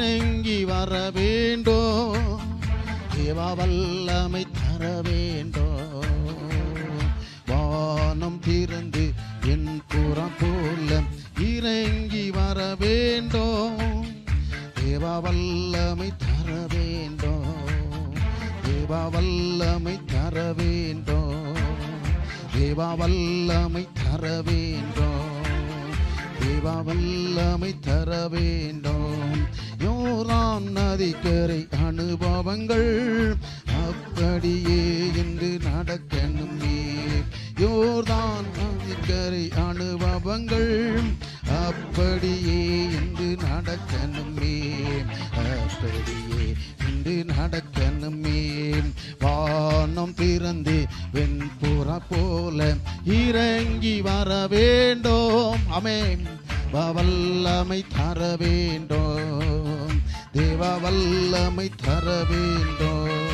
இறங்கி வர வேண்டும் தேவ வல்லமை தர வேண்டும் வானம் திறந்து என் புறம் போல இறங்கி வர வேண்டும் தேவ வல்லமை தர வேண்டும் தேவ வல்லமை தர வேண்டும் தேவ வல்லமை தர வேண்டும் தேவ வல்லமை தர வேண்டும் யோரான் நதிக்கரை அனுபவங்கள் அப்படியே என்று நடக்கணுமே யோர்தான் நதிக்கரை அனுபவங்கள் அப்படியே என்று நடக்கணுமே அப்படியே என்று நடக்கணுமே வானம் திறந்து வெண்புற போல இறங்கி வர வேண்டும். அமே வல்லமை தர வேண்டும். தேவ வல்லமை தர வேண்டும்.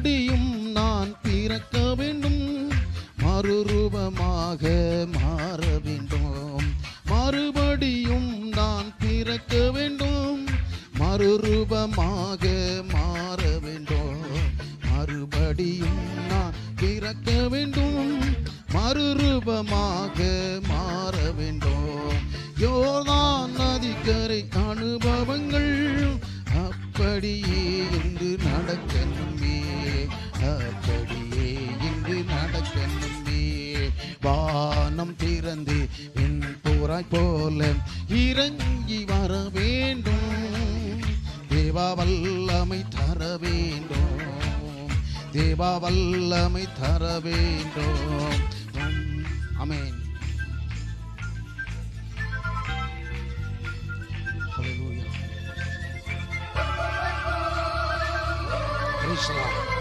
மறுபடியும் நான் பிறக்க வேண்டும். மறுரூபமாக மாற வேண்டும். மறுபடியும் நான் பிறக்க வேண்டும். மறுரூபமாக மாற வேண்டும். மறுபடியும் நான் பிறக்க வேண்டும். மறுரூபமாக மாற வேண்டும். யோதான் நதிக்கரை அனுபவங்கள் அப்படியே இன்று நடக்கணும். அப்படியே இன்று நடக்கணுமே வானம் திறந்து என் போராய் போல இறங்கி வர வேண்டும். தேவா வல்லமை தர வேண்டும். தேவா வல்லமை தர வேண்டும். அமேன்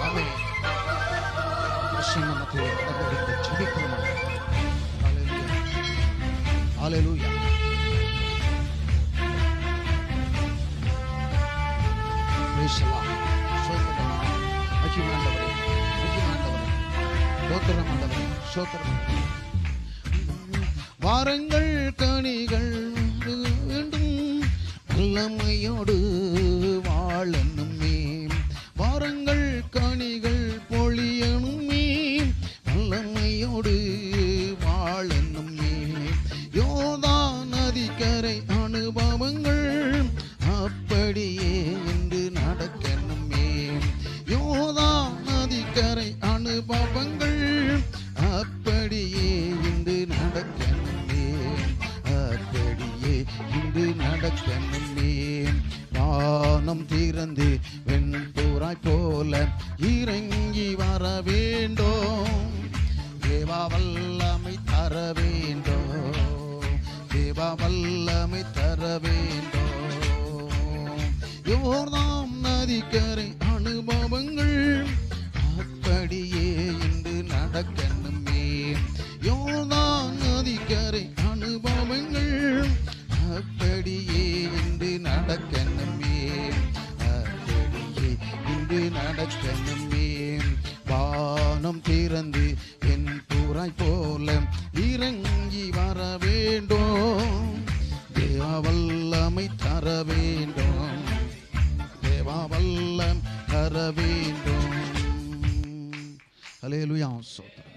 Amen. ஆண்டவரே. ஸ்தோத்திரம் ஆண்டவரே. ஸ்தோத்திரம் ஆண்டவரே. வாரங்கள் கனிகள் வேண்டும் வல்லமையோடு வாழணுமே வாரங்கள் கனிகள் பொழியணுமே வல்லமையோடு வாழணுமே யோதா நதிக்கரை அனுபவங்கள் அப்படியே என்று நடக்கணுமே யோதா நதிக்கரை அனுபவங்கள் அப்படியே இன்று நடக்கணுமே அப்படியே இன்று நடக்கணுமே வானம் திறந்து வெண்பூராய் போல இறங்கி வர வேண்டும். யோர்தாம் நதிக்கரை அனுபவங்கள். அப்படியே இன்று நடக்கணுமே. யோர்தான் நதிக்கரை அனுபவங்கள். அப்படியே இன்று நடக்கணுமே. அப்படியே இன்று நடக்கணுமே. வானம் திறந்து என் புறாய் போல இறங்கி வர வேண்டும். தேவா வல்லமை தர வேண்டும். தேவா தர வேண்டும். அலேலுயா சோத்திரம்